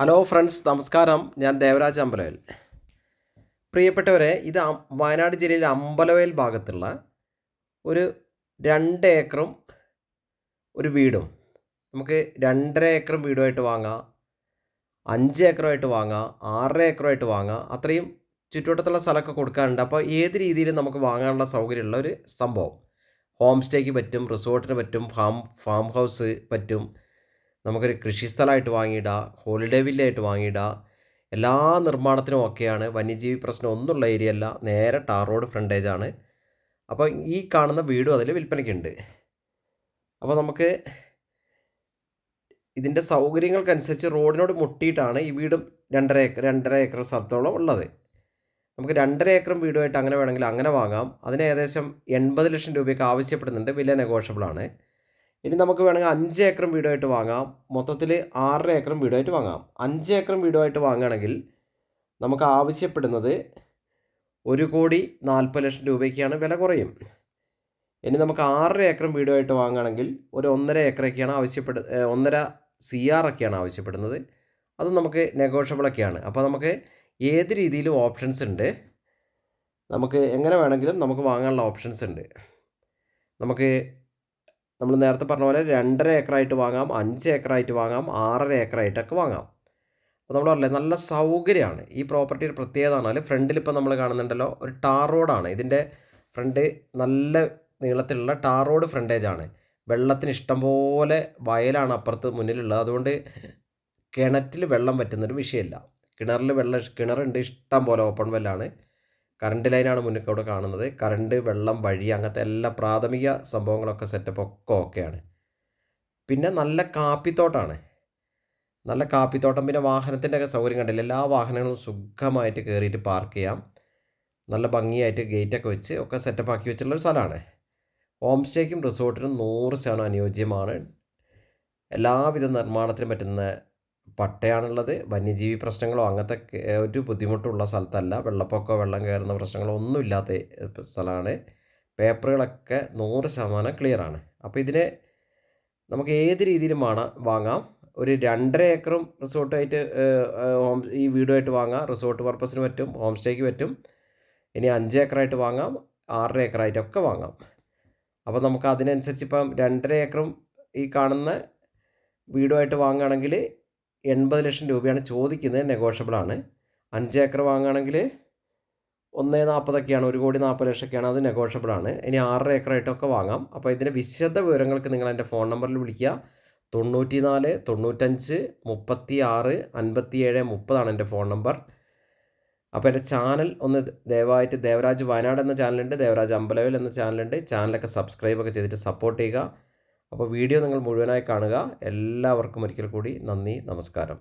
Hello friends നമസ്കാരം. ഞാൻ ദേവരാജ് അമ്പലവേൽ പ്രിയപ്പെട്ടവരെ ഇത് വയനാട് ജില്ലയിലെ അമ്പലവേൽ ഭാഗത്തുള്ള ഒരു രണ്ട് ഏക്കറും ഒരു വീടും. നമുക്ക് രണ്ടര ഏക്കറും വീടുമായിട്ട് വാങ്ങാം. അഞ്ച് ഏക്കറുമായിട്ട് വാങ്ങാം. ആറര ഏക്കറുമായിട്ട് വാങ്ങാം. അത്രയും ചുറ്റുവട്ടത്തുള്ള സ്ഥലമൊക്കെ കൊടുക്കാറുണ്ട് അപ്പോൾ ഏത് രീതിയിലും നമുക്ക് വാങ്ങാനുള്ള സൗകര്യമുള്ള ഒരു സംഭവം. ഹോം സ്റ്റേക്ക് പറ്റും റിസോർട്ടിന് പറ്റും ഫാം ഫാം ഹൗസ് പറ്റും. നമുക്കൊരു കൃഷിസ്ഥലമായിട്ട് വാങ്ങിയിടാം ഹോളിഡേ വില്ലയായിട്ട് വാങ്ങിയിടാം. എല്ലാ നിർമ്മാണത്തിനും ഒക്കെയാണ്. വന്യജീവി പ്രശ്നം ഒന്നുമുള്ള ഏരിയ അല്ല. നേരെ ടാർ റോഡ് ഫ്രണ്ടേജ് ആണ്. അപ്പോൾ ഈ കാണുന്ന വീടും അതിൽ വിൽപ്പനയ്ക്കുണ്ട് അപ്പോൾ നമുക്ക് ഇതിന്റെ സൗകര്യങ്ങൾക്കനുസരിച്ച് റോഡിനോട് മുട്ടിയിട്ടാണ് ഈ വീടും രണ്ടര ഏക്കർ രണ്ടര ഏക്കർ സ്ഥലത്തോളം ഉള്ളത്. നമുക്ക് രണ്ടര ഏക്കറും വീടുമായിട്ട് അങ്ങനെ വേണമെങ്കിൽ അങ്ങനെ വാങ്ങാം. അതിന് ഏകദേശം എൺപത് ലക്ഷം രൂപയൊക്കെ ആവശ്യപ്പെടുന്നുണ്ട്. വില നെഗോഷ്യബിൾ ആണ് ഇനി നമുക്ക് വേണമെങ്കിൽ അഞ്ച് ഏക്കറും വീടുമായിട്ട് വാങ്ങാം. മൊത്തത്തിൽ ആറര ഏക്കറും വീടുമായിട്ട് വാങ്ങാം. അഞ്ച് ഏക്കറും വീടുമായിട്ട് വാങ്ങുകയാണെങ്കിൽ നമുക്ക് ആവശ്യപ്പെടുന്നത് ഒരു കോടി നാൽപ്പത് ലക്ഷം രൂപയ്ക്കാണ് വില കുറയും. ഇനി നമുക്ക് ആറര ഏക്കറും വീടുമായിട്ട് വാങ്ങുകയാണെങ്കിൽ ഒരു ഒന്നര ഏക്കറൊക്കെയാണ് ആവശ്യപ്പെടു ഒന്നര സി ആർ ഒക്കെയാണ് ആവശ്യപ്പെടുന്നത്. അത് നമുക്ക് നെഗോഷ്യബിളൊക്കെയാണ് അപ്പോൾ നമുക്ക് ഏത് രീതിയിലും ഓപ്ഷൻസ് ഉണ്ട്. നമുക്ക് എങ്ങനെ വേണമെങ്കിലും നമുക്ക് വാങ്ങാനുള്ള ഓപ്ഷൻസ് ഉണ്ട്. നമുക്ക് നമ്മൾ നേരത്തെ പറഞ്ഞ പോലെ രണ്ടര ഏക്കറായിട്ട് വാങ്ങാം അഞ്ച് ഏക്കറായിട്ട് വാങ്ങാം ആറര ഏക്കറായിട്ടൊക്കെ വാങ്ങാം. അപ്പോൾ നമ്മൾ പറഞ്ഞില്ലേ നല്ല സൗകര്യമാണ്. ഈ പ്രോപ്പർട്ടിയുടെ പ്രത്യേകത പറഞ്ഞാൽ ഫ്രണ്ടിൽ ഇപ്പോൾ നമ്മൾ കാണുന്നുണ്ടല്ലോ ഒരു ടാർ റോഡാണ്. ഇതിന്റെ ഫ്രണ്ട് നല്ല നീളത്തിലുള്ള ടാർ റോഡ് ഫ്രണ്ടേജാണ്. വെള്ളത്തിന് ഇഷ്ടം പോലെ വയലാണ് അപ്പുറത്ത് മുന്നിലുള്ളത്. അതുകൊണ്ട് കിണറ്റിൽ വെള്ളം പറ്റുന്നൊരു വിഷയമില്ല. കിണറിൽ വെള്ളം കിണറുണ്ട് ഇഷ്ടം പോലെ ഓപ്പൺ വെല്ലാണ്. കറണ്ട് ലൈനാണ് മുന്നിൽ കൂടെ കാണുന്നത്. കറണ്ട് വെള്ളം വഴി അങ്ങനത്തെ എല്ലാ പ്രാഥമിക സംഭവങ്ങളൊക്കെ സെറ്റപ്പ് ഒക്കെ ഓക്കെയാണ് പിന്നെ നല്ല കാപ്പിത്തോട്ടാണ്. നല്ല കാപ്പിത്തോട്ടം. പിന്നെ വാഹനത്തിന്റെ ഒക്കെ സൗകര്യം കണ്ടില്ല? എല്ലാ വാഹനങ്ങളും സുഖമായിട്ട് കയറിയിട്ട് പാർക്ക് ചെയ്യാം. നല്ല ഭംഗിയായിട്ട് ഗേറ്റൊക്കെ വെച്ച് ഒക്കെ സെറ്റപ്പ് ആക്കി വെച്ചിട്ടുള്ള ഒരു സ്ഥലമാണ്. ഹോം സ്റ്റേക്കും റിസോർട്ടിനും നൂറ് ശതമാനം അനുയോജ്യമാണ്. എല്ലാവിധ നിർമ്മാണത്തിനും പറ്റുന്ന പട്ടയാണുള്ളത്. വന്യജീവി പ്രശ്നങ്ങളോ അങ്ങനത്തെ ഒരു ബുദ്ധിമുട്ടുള്ള സ്ഥലത്തല്ല. വെള്ളപ്പൊക്കമോ വെള്ളം കയറുന്ന പ്രശ്നങ്ങളോ ഒന്നും ഇല്ലാത്ത സ്ഥലമാണ്. പേപ്പറുകളൊക്കെ നൂറ് ശതമാനം ക്ലിയറാണ് അപ്പോൾ ഇതിനെ നമുക്ക് ഏത് രീതിയിലും വേണം വാങ്ങാം. ഒരു രണ്ടര ഏക്കറും റിസോർട്ടായിട്ട് ഹോം ഈ വീടുമായിട്ട് വാങ്ങാം. റിസോർട്ട് പർപ്പസിന് പറ്റും ഹോം സ്റ്റേക്ക് പറ്റും. ഇനി അഞ്ച് ഏക്കറായിട്ട് വാങ്ങാം ആറര ഏക്കറായിട്ടൊക്കെ വാങ്ങാം. അപ്പോൾ നമുക്ക് അതിനനുസരിച്ച് ഇപ്പം രണ്ടര ഏക്കറും ഈ കാണുന്ന വീടുമായിട്ട് വാങ്ങുകയാണെങ്കിൽ എൺപത് ലക്ഷം രൂപയാണ് ചോദിക്കുന്നത്. നെഗോഷ്യബിളാണ് അഞ്ച് ഏക്കർ വാങ്ങുകയാണെങ്കിൽ ഒന്ന് നാൽപ്പതൊക്കെയാണ്. ഒരു കോടി നാൽപ്പത് ലക്ഷമൊക്കെയാണ്. അത് നെഗോഷ്യബിളാണ് ഇനി ആറര ഏക്കറായിട്ടൊക്കെ വാങ്ങാം. അപ്പോൾ ഇതിന്റെ വിശദ വിവരങ്ങൾക്ക് നിങ്ങൾ എന്റെ ഫോൺ നമ്പറിൽ വിളിക്കുക. തൊണ്ണൂറ്റി നാല് തൊണ്ണൂറ്റഞ്ച് മുപ്പത്തി ആറ് അൻപത്തി ഏഴ് മുപ്പതാണ് എന്റെ ഫോൺ നമ്പർ. അപ്പോൾ എന്റെ ചാനൽ ഒന്ന് ദയവായിട്ട് ദേവരാജ് വയനാട് എന്ന ചാനലുണ്ട്. ദേവരാജ് അമ്പലവൽ എന്ന ചാനലുണ്ട്. ചാനലൊക്കെ സബ്സ്ക്രൈബൊക്കെ ചെയ്തിട്ട് സപ്പോർട്ട് ചെയ്യുക. അപ്പോൾ വീഡിയോ നിങ്ങൾ മുഴുവനായി കാണുക. എല്ലാവർക്കും ഒരിക്കൽ കൂടി നന്ദി നമസ്കാരം.